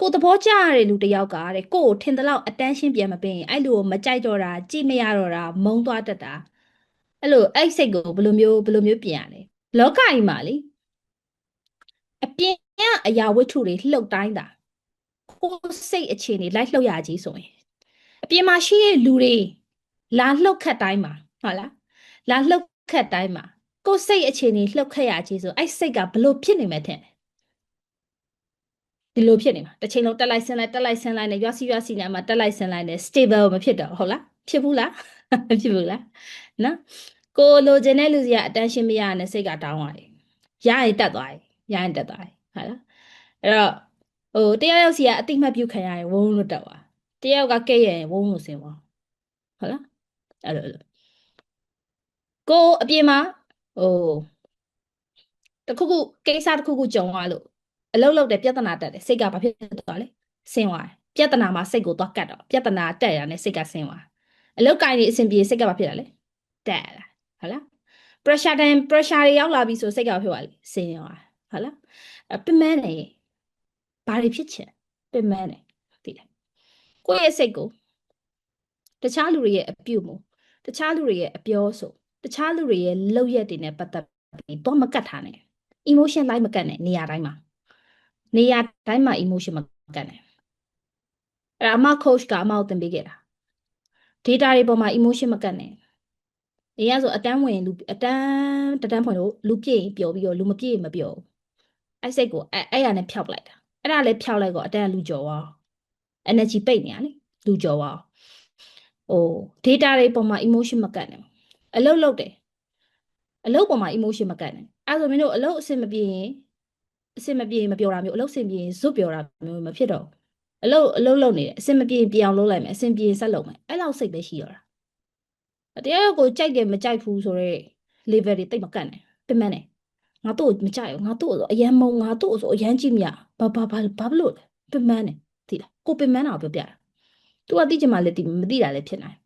ကိုသဘောကျရတဲ့လူတစ်ယောက်ကတဲ့ကိုကိုထင်သလောက် attention ပြန်မပေးရင်အဲ့လူကိုမကြိုက်တော့တာကြည့်မရတော့တာမုန်းသွားတတ်တာအဲ့လိုအဲ့စိတ်ကိုဘယ်လိုမျိုးဘယ်လိုမျိုးပြင်ရလဲလောကကြီးမှာလေအပြင်ကအရာဝတ္ထုတွေလှုပ်တိုင်းတာကိုယ်စိတ်အခြေအနေလိုက်လှုပ်ရကြီးဆိုရင်အပြင်မှာရှိတဲ့လူတွေလာလှုပ်ခတ်တိုင်းမှာဟုတ်လားလာလှုပ်ခတ်တိုင်းမှာကိုယ်စိတ်အခြေအနေလှုပ်ခတ်ရကြီးဆိုအဲ့စိတ်ကဘလို့ဖြစ်နေမှထင်တယ် ဒီလိုဖြစ်နေမှာတစ်ချိန်လုံးတက်လိုက်ဆင်းလိုက်တက်လိုက်ဆင်းလိုက်နဲ့ရွာစီရွာစီနဲ့အမှတက်လိုက်ဆင်းလိုက်နဲ့ stable မဖြစ်တော့ဟုတ်လားဖြစ်ဘူးလားမဖြစ်ဘူးလားနော်ကိုလိုချင်တဲ့လူစီက attention မရနဲ့စိတ်ကတောင်းသွားတယ်ရရင်တက်သွားတယ်ရရင်တက်သွားတယ်ဟုတ်လားအဲ့တော့ဟိုတယောက်ယောက်စီကအတိမတ်ပြုခံရရင်ဝုန်းလို့တက်သွားတယောက်ကကဲ့ရရင်ဝုန်းလို့ဆင်းသွားဟုတ်လားအဲ့လိုအဲ့လိုကိုအပြင်မှာဟိုတခုခုကိစ္စတခုခုကြုံသွားလို့ အလုပ်လုပ်တယ်ပြဿနာတက်တယ်စိတ်ကဘာဖြစ်သွားလဲဆင်းသွားတယ်ပြဿနာမှာစိတ်ကိုသွားကတ်တော့ပြဿနာတက်ရတဲ့စိတ်ကဆင်းသွားအလုပ်ကိုင်းနေအဆင်ပြေစိတ်ကဘာဖြစ်တာလဲတက်လာဟုတ်လား pressure တန် pressure တွေရောက်လာပြီဆိုစိတ်ကဘာဖြစ်သွားလဲဆင်းသွားဟုတ်လားအပင်မနေဘာတွေဖြစ်ချင်ပင်မနေသိလားကိုယ့်ရဲ့စိတ်ကိုတခြားလူတွေရဲ့အပြုမှုတခြားလူတွေရဲ့အပြောဆိုတခြားလူတွေရဲ့လုပ်ရက်တွေနဲ့ပတ်သက်ပြီးတော့မကတ်ထားနဲ့ emotion လိုက်မကတ်နဲ့နေရာတိုင်းမှာ နေရာတိုင်းမှာ emotion မကတ်နဲ့အဲ့ဒါအမ coach ကအမကိုသင်ပေးခဲ့တာ data တွေပေါ်မှာ emotion မကတ်နဲ့နေရဆိုအတန်းဝင်လူအတန်းတတန်းဖွင့်လို့လူပြည့်ရင်ပျော်ပြီးတော့လူမပြည့်ရင်မပျော်ဘူးအဲ့စိတ်ကိုအဲ့အဲ့ရနဲ့ဖျောက်လိုက်တာအဲ့ဒါလည်းဖျောက်လိုက်တော့အတန်းလူကြော်သွား energy ပိတ်နေရလေလူကြော်သွားဟို data တွေပေါ်မှာ emotion မကတ်နဲ့အလုပ်လုပ်တယ်အလုပ်ပေါ်မှာ emotion မကတ်နဲ့အဲ့ဆိုမင်းတို့အလုပ်အဆင်မပြေရင် အဆင်မပြေရင်မပြောတာမျိုးအလုပ်ဆင်ပြေရင်ဇွတ်ပြောတာမျိုးမဖြစ်တော့ဘူးအလုပ်အလုပ်လုပ်နေတယ်အဆင်မပြေရင်ပြအောင်လုပ်လိုက်မယ်အဆင်ပြေရင်ဆက်လုပ်မယ်အဲ့လောက်စိတ်ပဲရှိရတာတရားရောက်ကိုကြိုက်တယ်မကြိုက်ဘူးဆိုတော့ level တွေတိတ်မကတ်နဲ့ပြင်မနဲ့ငါတို့မကြိုက်ဘူးငါတို့ဆိုအရန်မုံငါတို့ဆိုအရန်ကြည့်မရဘာဘာဘာဘာလို့လဲပြင်မနဲ့သိလားကိုပြင်မတာကိုပြောပြတာ तू ကသိချင်မှလည်းသိမသိတာလည်းဖြစ်နိုင်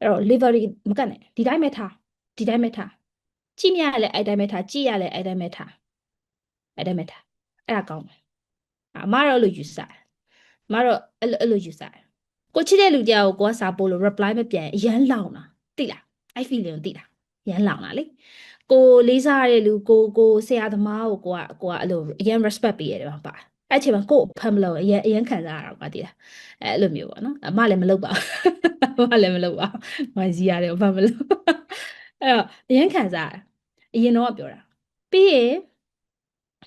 အဲ့တော့ level တွေမကတ်နဲ့ဒီတိုင်းပဲထားဒီတိုင်းပဲထားကြည့်မြရလဲအဲ့တိုင်းပဲထားကြည့်ရလဲအဲ့တိုင်းပဲထား အဲ့တိုင်းပဲထားအဲ့ဒါကောင်းတယ်အမတော့အဲ့လိုယူဆတယ်အမတော့အဲ့လိုအဲ့လိုယူဆတယ်ကိုချစ်တဲ့လူကြောက်ကိုကိုကစာပို့လို့ reply မပြန်အရန်လောင်တာသိလားအဲ့ feeling ကိုသိလားရန်လောင်တာလေကိုလေးစားရတဲ့လူကိုကိုဆရာသမားကိုကိုကကိုကအဲ့လိုအရန် respect ပေးရတယ်ပါအဲ့ချိန်မှာကို့ဖမ်းမလို့အရန်အရန်ခံစားရတာကွာတည်လားအဲ့လိုမျိုးပေါ့နော်အမလည်းမလုပ်ပါဘူးအမလည်းမလုပ်ပါဘူးမကြီးရတယ်ဖမ်းမလို့အဲ့တော့အရန်ခံစားရအရင်တော့ပြောတာပြီးရင်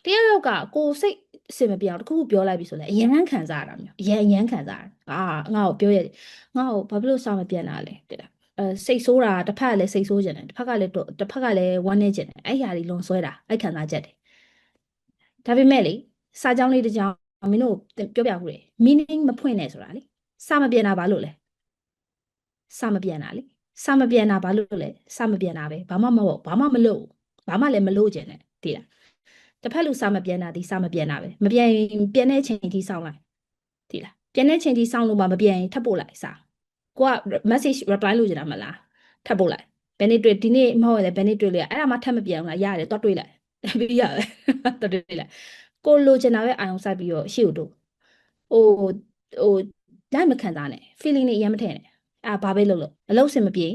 တယောက်ယောက်ကကိုစိတ်အစင်မပြောင်းတခုခုပြောလိုက်ပြီဆိုလဲအရန်ခံစားရတာမျိုးအရန်အရန်ခံစားရအာငါ့ကိုပြောရတယ်ငါ့ကိုဘာဖြစ်လို့စာမပြန်တာလဲတည်လားအဲစိတ်ဆိုးတာတစ်ဖက်ကလည်းစိတ်ဆိုးကြတယ်တစ်ဖက်ကလည်းတော့တစ်ဖက်ကလည်းဝမ်းနေကြတယ်အဲ့ဟာတွေလွန်ဆွဲတာအဲ့ခံစားချက်တယ်ဒါပေမဲ့လေစာကြောင်းလေးတစ်ကြောင်းမင်းတို့ပြောပြဘူးလေ meaning မဖွင့်နဲ့ဆိုတာလေစာမပြန်တာဘာလို့လဲစာမပြန်တာလေစာမပြန်တာဘာလို့လဲစာမပြန်တာပဲဘာမှမဟုတ်ဘာမှမလုပ်ဘာမှလည်းမလုပ်ကြနဲ့တည်လား တစ်ဖက်လူစာမပြန်တာဒီစာမပြန်တာပဲမပြန်ပြန်တဲ့ချိန်ထိစောင့်လိုက်တည်လားပြန်တဲ့ချိန်ထိစောင့်လို့မှမပြန်ရင်ထပ်ပို့လိုက်စာကိုက message reply လုပ်ကြတာမလားထပ်ပို့လိုက်ဘယ်နေ့တွေ့ဒီနေ့မဟုတ်လည်းဘယ်နေ့တွေ့လဲအဲ့ဒါမှထပ်မပြန်ဘူးလားရတယ်တော့တွေ့လိုက်ပြီးရတယ်တော့တွေ့လိုက်ကိုလိုချင်တာပဲအာရုံစိုက်ပြီးတော့ရှေ့ကိုတို့ဟိုဟိုလိုက်မခံစားနဲ့ feeling တွေအရင်မထည့်နဲ့အာဘာပဲလုပ်လို့အလုပ်စင်မပြေ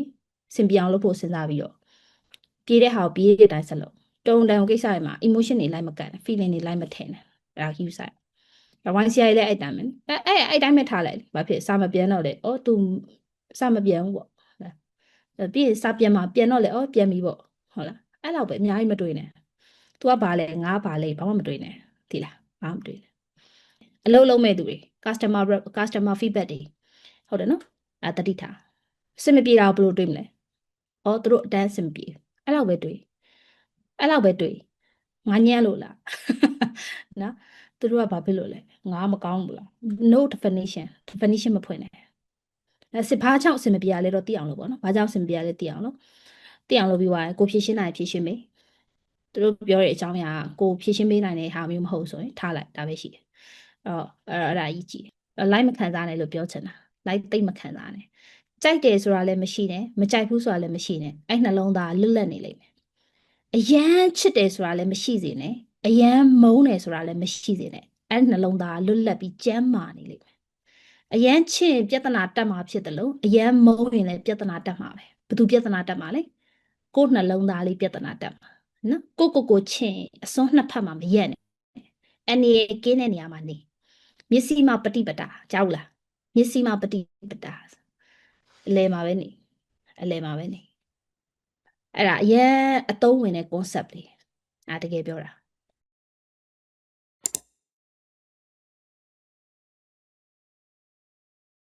စင်ပြေအောင်လုပ်ဖို့စဉ်းစားပြီးတော့ပြေးတဲ့ဟာကိုပြေးတဲ့အတိုင်းဆက်လုပ် တုံတန်ကိစ္စတွေမှာ emotion တွေလိုက်မကန် feeling တွေလိုက်မထည့်နဲ့အဲ့ဒါ cue ဆိုင်ဝိုင်း CI လည်းအဲ့တိုင်းပဲအဲအဲ့အဲ့တိုင်းပဲထားလိုက်ဘာဖြစ်စာမပြန်တော့လေအော် तू စာမပြန်ဘူးပေါ့ပြီးရင်စာပြန်မှာပြန်တော့လေအော်ပြန်ပြီပေါ့ဟုတ်လားအဲ့လောက်ပဲအများကြီးမတွေ့နဲ့ तू ကဘာလဲငါဘာလဲဘာမှမတွေ့နဲ့ဒီလားဘာမှမတွေ့နဲ့အလုပ်လုပ်မဲ့သူတွေ customer customer feedback တွေဟုတ်တယ်နော်အဲတတိထားစင်မပြေတာဘယ်လိုတွေးမလဲအော်သူတို့အတန်းစင်မပြေအဲ့လောက်ပဲတွေး အဲ့လောက်ပဲတွေးငါညံ့လို့လားနော်သူတို့ကဘာဖြစ်လို့လဲငါမကောင်းဘူးလား no definition definition မဖွင့်နဲ့အဲစစ်ဘာကြောင့်အဆင်မပြေရလဲတော့သိအောင်လို့ပေါ့နော်ဘာကြောင့်အဆင်မပြေရလဲသိအောင်လို့သိအောင်လုပ်ပြီးသွားရင်ကိုဖြည့်ရှင်းနိုင်ဖြည့်ရှင်းမေးသူတို့ပြောတဲ့အကြောင်းအရာကိုဖြည့်ရှင်းပေးနိုင်တဲ့ဟာမျိုးမဟုတ်ဆိုရင်ထားလိုက်ဒါပဲရှိတယ်အဲ့တော့အဲ့ဒါကြီးကြည့်လိုက်မခံစားနိုင်လို့ပြောချင်တာလိုက်သိမ့်မခံစားနဲ့ကြိုက်တယ်ဆိုတာလည်းမရှိနဲ့မကြိုက်ဘူးဆိုတာလည်းမရှိနဲ့အဲ့နှလုံးသားလွတ်လပ်နေလိမ့်မယ် အယမ်းချစ်တယ်ဆိုတာလည်းမရှိစေနဲ့အယမ်းမုန်းတယ်ဆိုတာလည်းမရှိစေနဲ့အဲ့နှလုံးသားလွတ်လပ်ပြီးကျမ်းမာနေလိမ့်မယ်အရန်ချစ်ရင်ပြဿနာတက်မှာဖြစ်တယ်လို့အရန်မုန်းရင်လည်းပြဿနာတက်မှာပဲဘယ်သူပြဿနာတက်မှာလဲကိုယ်နှလုံးသားလေးပြဿနာတက်မှာနော်ကိုကိုကိုချစ်ရင်အစွန်းနှစ်ဖက်မှာမရက်နဲ့အနေကင်းတဲ့နေရာမှာနေမျက်စိမှာပฏิပတာကြောက်လားမျက်စိမှာပฏิပတာအလဲမှာပဲနေအလဲမှာပဲနေ အဲ့ဒါအရန်အသုံးဝင်တဲ့ concept လေးအဲတကယ်ပြောတာ